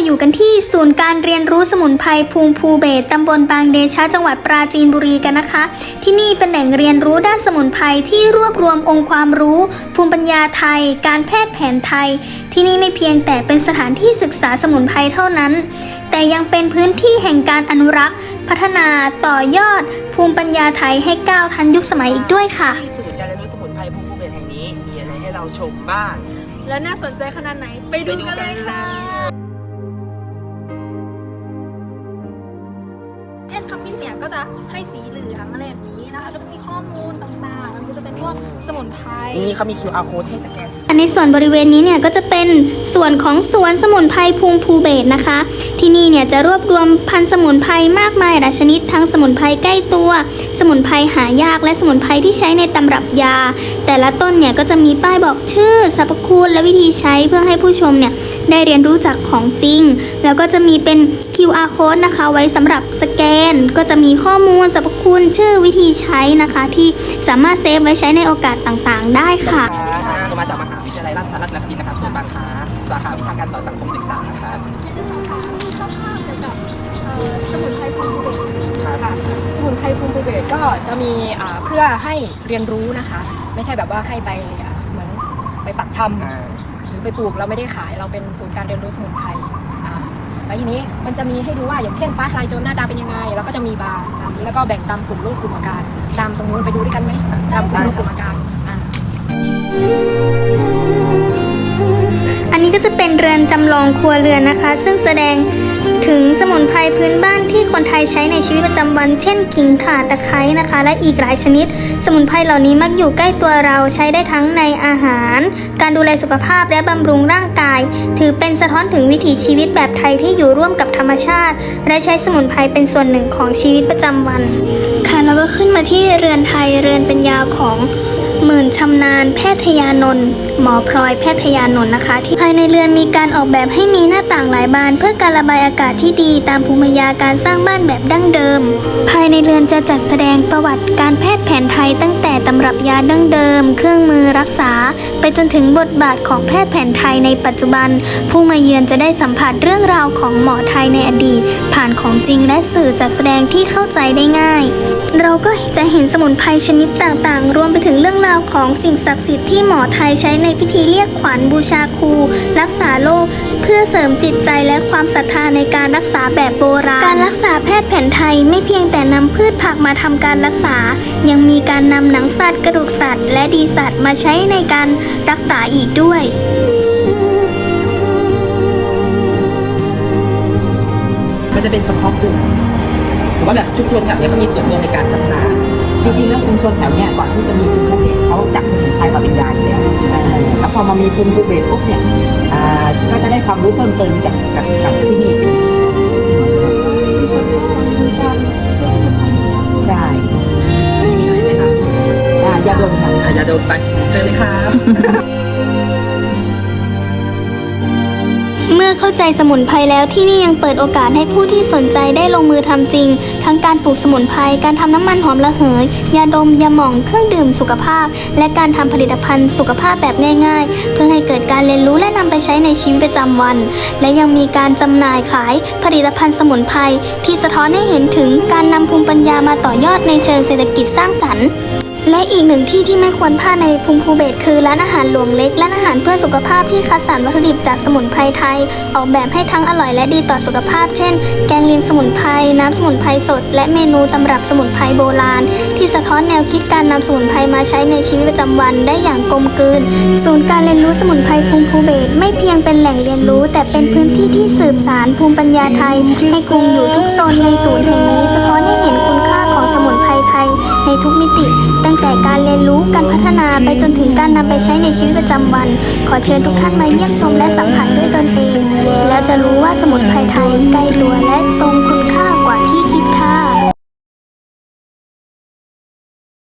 มาอยู่กันที่ศูนย์การเรียนรู้สมุนไพรภูมิภูเบศตำบลบางเดชะจังหวัดปราจีนบุรีกันนะคะ ที่นี่เป็นแหล่งเรียนรู้ด้านสมุนไพรที่รวบรวมองค์ความรู้ ภูมิปัญญาไทย การแพทย์แผนไทย ที่นี่ไม่เพียงแต่เป็นสถานที่ศึกษาสมุนไพรเท่านั้น แต่ยังเป็นพื้นที่แห่งการอนุรักษ์ พัฒนาต่อยอด ภูมิปัญญาไทยให้ก้าวทันยุคสมัยอีกด้วยค่ะที่ศูนย์การเรียนรู้สมุนไพรภูมิภูเบศแห่งนี้มีอะไรให้เราชมบ้าง และน่าสนใจขนาดไหนไปดูกันเลยค่ะ เอ็นคัมมิ่งเนี่ยก็จะให้สีเหลืองอะไรแบบนี้นะคะก็จะมีข้อมูลต่างๆแล้วก็จะเป็นพวกสมุนไพรนี่เขามี QR code ให้สแกน อันในส่วนบริเวณนี้เนี่ยก็จะเป็นส่วนของสวนสมุนไพรภูมิภูเบศนะคะ ที่นี่เนี่ยจะรวบรวมพันธุ์สมุนไพรมากมายหลายชนิดทั้งสมุนไพรใกล้ตัว สมุนไพรหายากและสมุนไพรที่ใช้ในตำรับยา แต่ละต้นเนี่ยก็จะมีป้ายบอกชื่อสรรพคุณและวิธีใช้เพื่อให้ผู้ชมเนี่ยได้เรียนรู้จากของจริง แล้วก็จะมีเป็น QR code นะคะ ไว้สำหรับสแกนก็จะมีข้อมูลสรรพคุณชื่อวิธีใช้นะคะ ที่สามารถเซฟไว้ใช้ในโอกาสต่างๆ ได้ค่ะเรามาจากมหาวิทยาลัยราชภัฏรัตนครินทร์นะครับส่วนบางคาสาขาวิชาการสอนสังคมศึกษาครับมีข้อภาเกี่ยวกับสมุนไพรภูมิเบศค่ะสมุนไพรภูมิภูเบศก็จะมีเพื่อให้เรียนรู้นะคะ ไม่ใช่แบบว่าให้ไปเหมือนไปปักชำหรือไปปลูกเราไม่ได้ขายเราเป็นศูนย์การเรียนรู้สมุนไพร แล้วทีนี้มันจะมีให้ดูว่าอย่างเช่นฟ้าทลายโจรหน้าตาเป็นยังไง แล้วก็จะมีบาร์ตามนี้แล้วก็แบ่งตามกลุ่มโรคกลุ่มอาการ ตามตรงนู้นไปดูด้วยกันไหมตามกลุ่มโรคกลุ่มอาการอันนี้ก็จะเป็นเรือนจำลองครัวเรือนนะคะ ซึ่งแสดง ถึงสมุนไพรพื้นบ้านที่คนไทยใช้ในชีวิตประจำวัน เช่นขิงข่าตะไคร้นะคะ และอีกหลายชนิด สมุนไพรเหล่านี้มักอยู่ใกล้ตัวเราใช้ได้ทั้งในอาหาร การดูแลสุขภาพและบำรุงร่างกาย ถือเป็นสะท้อนถึงวิถีชีวิตแบบไทยที่อยู่ร่วมกับธรรมชาติ และใช้สมุนไพรเป็นส่วนหนึ่งของชีวิตประจำวัน ค่ะแล้วก็ขึ้นมาที่เรือนไทยเรือนป็นยาของหมื่นชำนาญแพทยานนท์ หมอพลอยแพทยานนท์นะคะ ที่ภายในเรือนมีการออกแบบให้มีหน้าต่างหลายบาน เพื่อการระบายอากาศที่ดีตามภูมิปัญญาการสร้างบ้านแบบดั้งเดิม ภายในเรือนจะจัดแสดงประวัติการแพทย์แผนไทยตั้งแต่ตำรับยาดั้งเดิม เครื่องมือรักษา ไปจนถึงบทบาทของแพทย์แผนไทยในปัจจุบัน ผู้มาเยือนจะได้สัมผัสเรื่องราวของหมอไทยในอดีต ผ่านของจริงและสื่อจัดแสดงที่เข้าใจได้ง่าย เราก็จะเห็นสมุนไพรชนิดต่างๆ รวมไปถึงเรื่องราวของสิ่งศักดิ์สิทธิ์ที่หมอไทยใช้ในพิธีเรียกขวัญบูชาครู รักษาโรคเพื่อเสริมจิตใจและความศรัทธาในการรักษาแบบโบราณ การรักษาแพทย์แผนไทยไม่เพียงแต่นำพืชผักมาทำการรักษา ยังมีการนำหนังสัตว์กระดูกสัตว์ และดีสัตว์มาใช้ในการรักษาอีกด้วยมันจะเป็นเฉพาะกลุ่มผมว่าแบบชุมชนแถวเนี้ยเขามีส่วนร่วมในการพัฒนา จริงๆแล้วชุมชนแถวเนี้ยก่อนที่จะมีภูมิภูเบศเขาจับสมุนไพรมาเป็นยาอยู่แล้ว พอมามีภูมิภูเบศปุ๊บเนี่ยอ่าก็จะได้ความรู้เพิ่มเติมจากจากจากที่นี่ใช่มีอะไรไหมครับอ่ายาดมค่ะอะยาดมไปเชิญเลยครับ เมื่อเข้าใจสมุนไพรแล้วที่นี่ยังเปิดโอกาสให้ผู้ที่สนใจได้ลงมือทำจริง ทั้งการปลูกสมุนไพรการทำน้ำมันหอมระเหย ยาดมยาหม่องเครื่องดื่มสุขภาพ และการทำผลิตภัณฑ์สุขภาพแบบง่าย ๆ เพื่อให้เกิดการเรียนรู้และนำไปใช้ในชีวิตประจำวัน และยังมีการจำหน่ายขายผลิตภัณฑ์สมุนไพรที่สะท้อนให้เห็นถึงการนำภูมิปัญญามาต่อยอดในเชิงเศรษฐกิจสร้างสรรค์ และอีกหนึ่งที่ที่ไม่ควรพลาดในภูมิภูเบศคือร้านอาหารหลวงเล็กร้านอาหารเพื่อสุขภาพที่คัดสรรวัตถุดิบจากสมุนไพรไทย ออกแบบให้ทั้งอร่อยและดีต่อสุขภาพ เช่น แกงเลียงสมุนไพรน้ำสมุนไพรสด และเมนูตำรับสมุนไพรโบราณ ที่สะท้อนแนวคิดการนำสมุนไพรมาใช้ในชีวิตประจำวันได้อย่างกลมกลืน ศูนย์การเรียนรู้สมุนไพรภูมิภูเบศไม่เพียงเป็นแหล่งเรียนรู้ แต่เป็นพื้นที่ที่สืบสารภูมิปัญญาไทย ให้คงอยู่ทุกโซนในศูนย์แห่งนี้สะท้อนให้เห็นคุณค่า ทุกมิติ ตั้งแต่การเรียนรู้การพัฒนาไปจนถึงการนำไปใช้ในชีวิตประจำวัน ขอเชิญทุกท่านมาเยี่ยมชมและสัมผัสด้วยตนเอง แล้วจะรู้ว่าสมุนไพรไทยใกล้ตัวและทรงคุณค่า